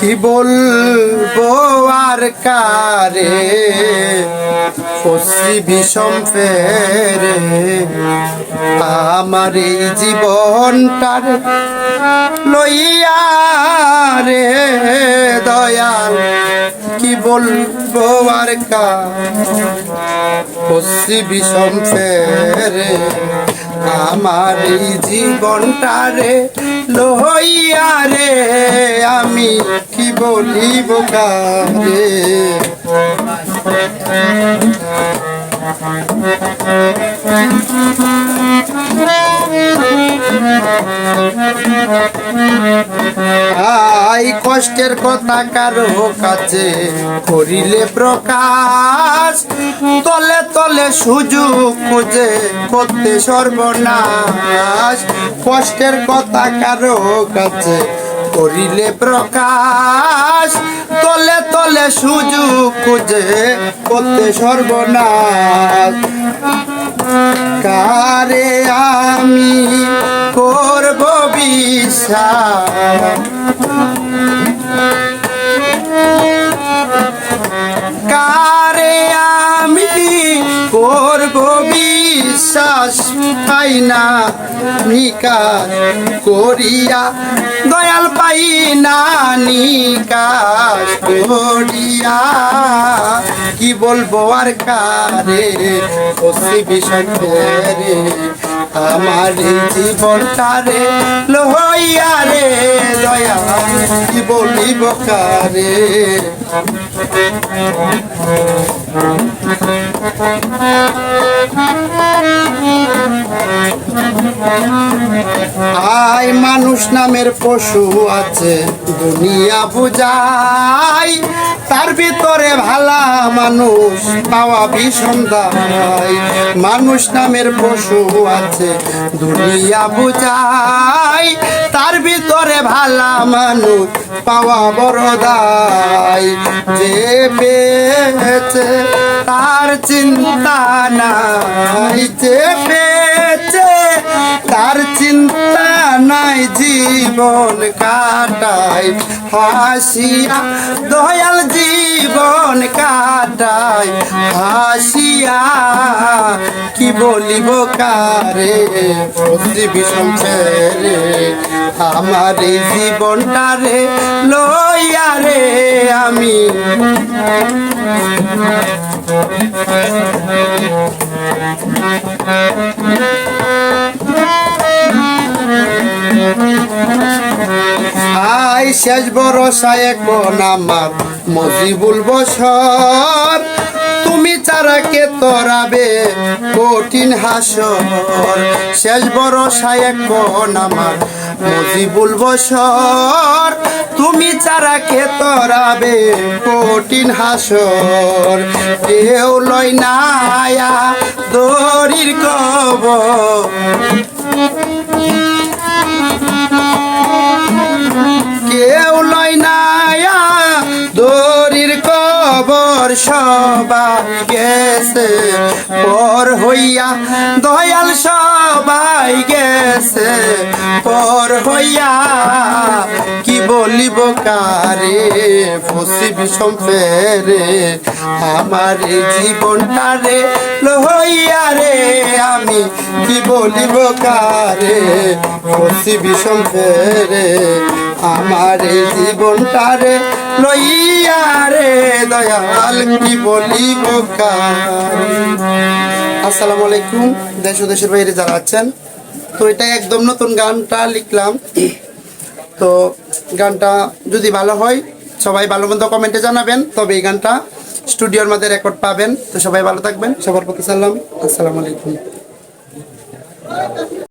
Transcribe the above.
কি বলব আর কারে? পশ্রি বিষম ফেরে আমার এই জীবনটার লইয়া রে দয়াল, কি বলব আর কারে? বিষম ফেরে আমার এই জীবনটারে লইয়া রে আমি কি বলিব কারে? আই কষ্টের কথা কারও কাছে করিলে প্রকাশ। তলে তলে সুযোগ খুঁজে করতে সর্বনাশ। কষ্টের কথা কারও কাছে করিলে প্রকাশ। তলে তলে সুযোগ খুঁজে করতে সর্বনাশ। কারে আমি করব বিশ্বাস। কারে আমি করব বিশ্বাস পাই না নিকার করিয়া দয়াল পাই না, নিকাশ করিয়া। কি বলব আর কারে? বিষয় রে। আমার লইয়া রে দয়া কি বলিব কারে? মানুষ নামের পশু আছে, দুনিয়া বুঝাই, তার ভিতরে ভালা মানুষ পাওয়া ভীষণ দায় মানুষ নামের পশু আছে দুনিয়া ভিতরে ভালা মানুষ পাওয়া বড় দায়। যে পেয়েছে তার চিন্তা নাই, যে পেয়েছে তার চিন্তা নাই, জীবন কাটাই। হাসিয়া দয়াল জীবন কাটাই। হাসিয়া কি বলিব কারে? পৃথিবী সংসারে আমার এই জীবনটারে লইয়া রে আমি। আই শেষ ভরসায় কোন আমার মজিবুল বসর। তুমি চারাকে তরাবে কঠিন হাসর? শেষ ভরসায় কোন আমার মজিবুল বসর তুমি চারা কে তরাবে কঠিন হাসর? কেউ লয় নায়া দড়ির কবর। গেছে, পর হইয়া দয়াল সবাই গেছে, পর হইয়া কি বলিব কারে? ফসি ফেরে আমার এই জীবনটারে লইয়া রে, আমি কি বলিব কারে? ফসি ফেরে আমার এই জীবনটারে লইয়া রে দয়াল, কি কারে আসসালামু আলাইকুম, দেশ দেশের বাইরে যারা আছেন। তো এটা একদম নতুন গানটা লিখলাম। তো গানটা যদি ভালো হয়, সবাই ভালো মন্দ কমেন্টে জানাবেন, তবে এই গানটা স্টুডিওর মধ্যে রেকর্ড পাবেন। তো সবাই ভালো থাকবেন। সবার প্রতি সালাম। আসসালামু আলাইকুম।